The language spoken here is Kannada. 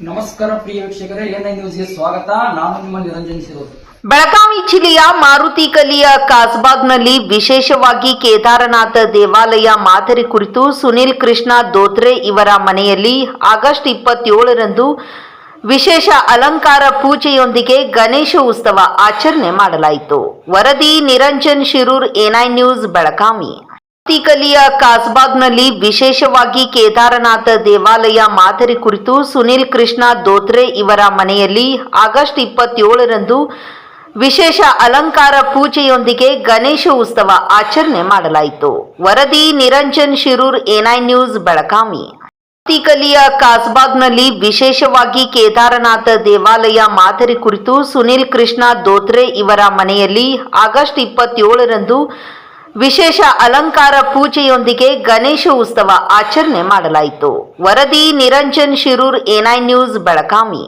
ನಮಸ್ಕಾರ ಪ್ರಿಯ ವೀಕ್ಷಕರೇ, ಎನ್ ಐ ನ್ಯೂಸ್ಗೆ ಸ್ವಾಗತ. ನಾನು ನಿಮ್ಮ ನಿರಂಜನ್ ಸಿರೋದು ಬೆಳಗಾವಿ ಜಿಲ್ಲೆಯ ಮಾರುತಿ ಕಲಿಯ ಕಾಸ್ಬಾಗ್ನಲ್ಲಿ ವಿಶೇಷವಾಗಿ ಕೇದಾರನಾಥ ದೇವಾಲಯ ಮಾದರಿ ಕುರಿತು ಸುನಿಲ್ ಕೃಷ್ಣ ದೋತ್ರೆ ಇವರ ಮನೆಯಲ್ಲಿ ಆಗಸ್ಟ್ ಇಪ್ಪತ್ತೇಳರಂದು ವಿಶೇಷ ಅಲಂಕಾರ ಪೂಜೆಯೊಂದಿಗೆ ಗಣೇಶ ಉತ್ಸವ ಆಚರಣೆ ಮಾಡಲಾಯಿತು. ವರದಿ ನಿರಂಜನ್ ಶಿರೂರ್ ಎನ್ಐ ನ್ಯೂಸ್, ಬೆಳಗಾವಿ. ಕಲಿಯ ಕಾಸ್ಬಾಗ್ನಲ್ಲಿ ವಿಶೇಷವಾಗಿ ಕೇದಾರನಾಥ ದೇವಾಲಯ ಮಾದರಿ ಕುರಿತು ಸುನಿಲ್ ಕೃಷ್ಣ ದೋತ್ರೆ ಇವರ ಮನೆಯಲ್ಲಿ ಆಗಸ್ಟ್ ಇಪ್ಪತ್ತೇಳರಂದು ವಿಶೇಷ ಅಲಂಕಾರ ಪೂಜೆಯೊಂದಿಗೆ ಗಣೇಶ ಉತ್ಸವ ಆಚರಣೆ ಮಾಡಲಾಯಿತು. ವರದಿ ನಿರಂಜನ್ ಶಿರೂರ್, ಎನ್ಐ ನ್ಯೂಸ್, ಬೆಳಗಾವಿ. ಕಲಿಯ ಕಾಸ್ಬಾಗ್ನಲ್ಲಿ ವಿಶೇಷವಾಗಿ ಕೇದಾರನಾಥ ದೇವಾಲಯ ಮಾದರಿ ಕುರಿತು ಸುನಿಲ್ ಕೃಷ್ಣ ದೋತ್ರೆ ಇವರ ಮನೆಯಲ್ಲಿ ಆಗಸ್ಟ್ ಇಪ್ಪತ್ತೇಳರಂದು ವಿಶೇಷ ಅಲಂಕಾರ ಪೂಜೆಯೊಂದಿಗೆ ಗಣೇಶ ಉತ್ಸವ ಆಚರಣೆ ಮಾಡಲಾಯಿತು. ವರದಿ ನಿರಂಜನ್ ಶಿರೂರ್ ಎನ್ಐ ನ್ಯೂಸ್ ಬೆಳಗಾವಿ.